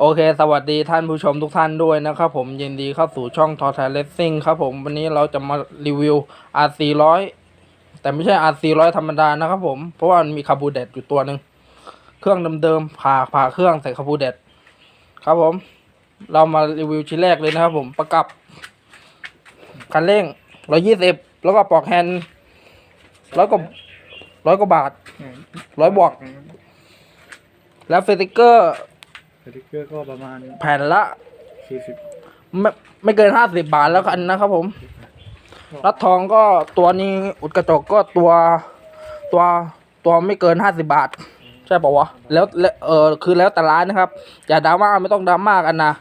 โอเค สวัสดีท่านผู้ชมทุกท่านด้วยนะครับผมยินดีเข้าสู่ช่องทอไทเลสซิ่งครับผมวันนี้เราจะมารีวิว R 4 0 0 แต่ไม่ใช่ R 4 0 0 ธรรมดานะครับผม เพราะว่ามันมีคาบูเดตอยู่ตัวหนึ่งเครื่องเดิมๆผ่าผ่าเครื่องใส่คาบูเดตครับผม เรามารีวิวชิ้นแรกเลยนะครับผมประกับคันเร่ง120แล้วก็ปลอกแฮนด์ร้อยกว่าร้อยกว่าบาทร้อยบวกแล้วสติกเกอร์ สติกเกอร์ก็ประมาณแผ่นละสี่สิบไม่ไม่เกินห้าสิบบาทแล้วกันนะครับผม รัดทองก็ตัวนี้อุดกระจกก็ตัวตัวตัวไม่เกินห้าสิบาท ใช่ปะวะแล้วแล้วเออคือแล้วแต่ร้านนะครับ อย่าดราม่าไม่ต้องดราม่ากันนะ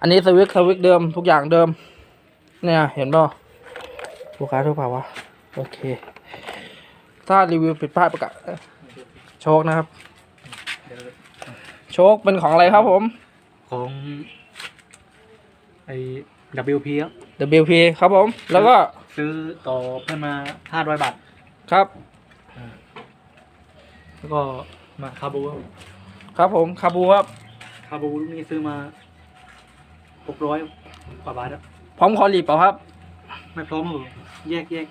อันนี้สวิกสวิกเดิมทุกอย่างเดิม เนี่ย เห็นป่ะลูกค้าทุกเปล่าวะโอเค ถ้ารีวิวผิดพลาดประกาศโชคนะครับ โชคเป็นของอะไรครับผม ของไอ้ WP ครับ WP ครับผม แล้วก็ซื้อต่อเพิ่มมาห้าร้อยบาท ครับ แล้วก็มาคาบูครับครับผมคาบูครับคาบูลูกนี้ซื้อมาหกร้อยกว่าบาทครับพร้อมคอรีบเปล่าครับ ไม่พร้อมครับผมแยกแยก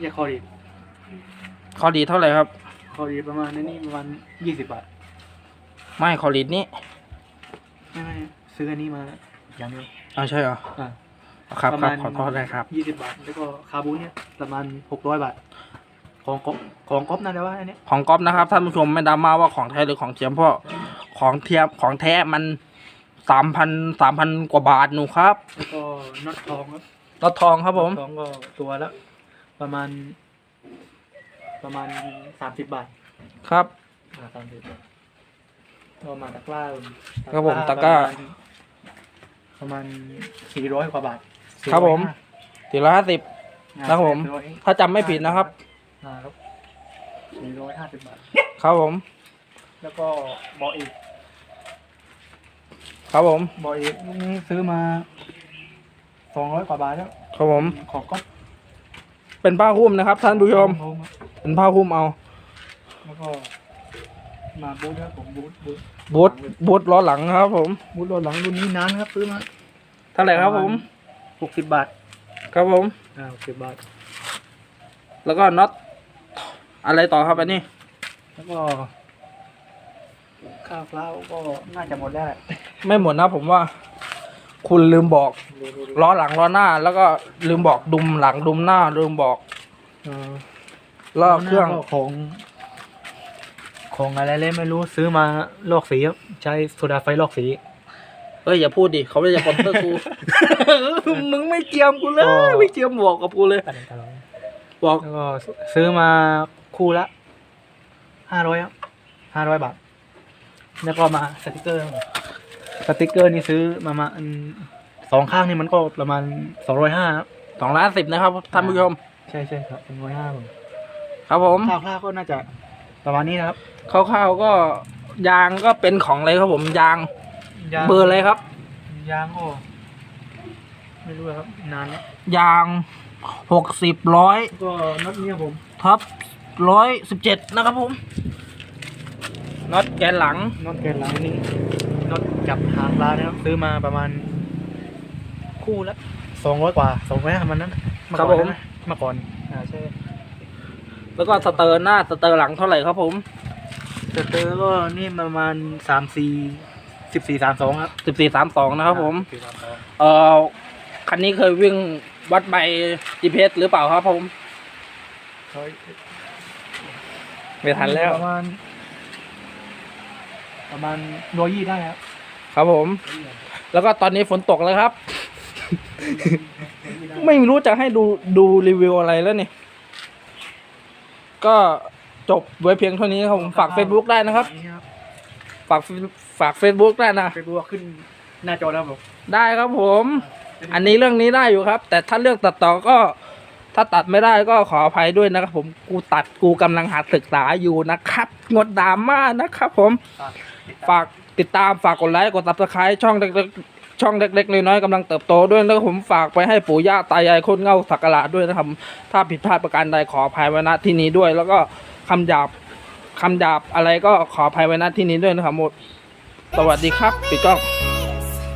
แยกคอรีดคอรีดเท่าไหร่ครับ คอรีดประมาณนี้ประมาณยี่สิบบาท ไม่คอรีดนี้ไม่ไม่ซื้ออันนี้มาอย่างเดียวอ้าวใช่เหรออ่าครับประครัมาบณขอโทษนะครับยี่สิบบาท แล้วก็คาบูเนี่ยประมาณหกร้อยบาท ของก๊อฟของก๊อฟนั่นแหละว่าอันเนี้ยของก๊อฟนะครับท่านผู้ชมไม่ดราม่าว่าของแท้หรือของเทียมเพราะของเทียมของแท้มันสามพันสามพันกว่าบาทหนูครับแล้วก็น็อตทองครับรถทองครับผมน็อตทองก็ตัวละประมาณ ประมาณสามสิบบาท ครับอ่าสามสิบ ก็มาตะกร้าครับผมตะกร้า ประมาณสี่ร้อยกว่าบาทครับผมสี่ร้อยห้าสิบ450ครับผม400ถ้าจำไม่ผิดนะครับอ่าครับสี่ร้อยห้าสิบบาท ครับผม แล้วก็บอเอกครับผมบอเอกนี่ซื้อมาสองร้อยกว่าบาทแล้วครับผมของก็เป็นผ้าหุ้มนะครับ ท่านผู้ชม เป็นผ้าหุ้มเอา แล้วก็ มาบูทครับผมบูทบูทบูทบูทล้อหลังครับ ผมบูทรถหลังรุ่นนี้นานครับซื้อมาเท่าไหร่ครับผมหกสิบบาท ครับผมอ่าหกสิบบาท แล้วก็น็อตอะไรต่อครับอันนี้ แล้วก็ข้าวเปล่าก็น่าจะหมดได้วแหละไม่หมดนะผมว่า คุณลืมบอกล้อหลังล้อหน้า แล้วก็ลืมบอกดุมหลังดุมหน้าลืมบอกเออล้อเครื่องก็ของ ของอะไรเลยไม่รู้ซื้อมาลอกสีครับใช้โซดาไฟลอกสีเอ้ยอย่าพูดดิเขาไม่ได้จะสปอนเซอร์กู มึงไม่เจียมกูเลยก็ไม่เจียมบอกกับกูเลยบอกแล้วก็ซื้อมาคู่ละห้าร้อยครับห้าร้อยบาท แล้วก็มาสติกเกอร์ครับสติกเกอร์นี่ซื้อมามาอันสองข้างนี่มันก็ประมาณสองร้อยห้าสองล้านสิบนะครับท่านผู้ชม ใช่ใช่ครับเป็นร้อยห้าผมครับผมข้าวข้าวก็น่าจะ ประมาณนี้นะครับคร่าวๆก็ยางก็เป็นของอะไรครับผมยางยางเบอร์อะไรครับ ยางก็ไม่รู้ครับ นานแล้วยางหกสิบร้อยก็น็อตเนี่ยผมทับร้อยสิบเจ็ดนะครับผมน็อตแกนหลังน็อตแกนหลังนี่น็อตจับหางปลานะครับ ซื้อมาประมาณ คู่ละสองร้อยกว่าสองร้อยห้ามันนั้นน่ะเอครับก่อนผมนะเมื่อก่อนอ่าใช่ แล้วก็สเตอร์หน้าสเตอร์หลังเท่าไหร่ครับผมแต่เตอร์ก็นี่ประมาณสามสี่สิบสี่สามสองครับสิบสี่สามสองนะครับผมสี่สามสองเอ่อคันนี้เคยวิ่งวัดใบ GPS หรือเปล่าครับผมไม่ทันแล้ว ประมาณ ประมาณร้อยยี่ได้ครับ ครับผม แล้วก็ตอนนี้ฝนตกแล้วครับ ไม่รู้จะให้ดูดูรีวิวอะไรแล้วนี่ ก็จบไว้เพียงเท่านี้ครับผมฝาก Facebook ได้นะครับ ฝากฝาก Facebook ได้นะเฟซบุ๊กขึ้นหน้าจอแล้วผมได้ครับผม อันนี้เรื่องนี้ได้อยู่ครับ แต่ถ้าเรื่องตัดต่อก็ ถ้าตัดไม่ได้ก็ขออภัยด้วยนะครับ ผมกูตัดกูกำลังหัดศึกษาอยู่นะครับ งดดราม่านะครับผม ฝากติดตามฝากกดไลค์กดซับสไครต์ช่องเล็กๆ ช่องเล็กๆน้อยๆกำลังเติบโตด้วยแล้วผมฝากไปให้ปู่ย่าตายายคนเง่าสักการะด้วยนะครับถ้าผิดพลาดประการใดขออภัยไว้ณที่นี้ด้วย แล้วก็คำหยาบคำหยาบอะไรก็ขออภัยไว้ณที่นี้ด้วยนะครับหมดสวัสดีครับปิดกล้อง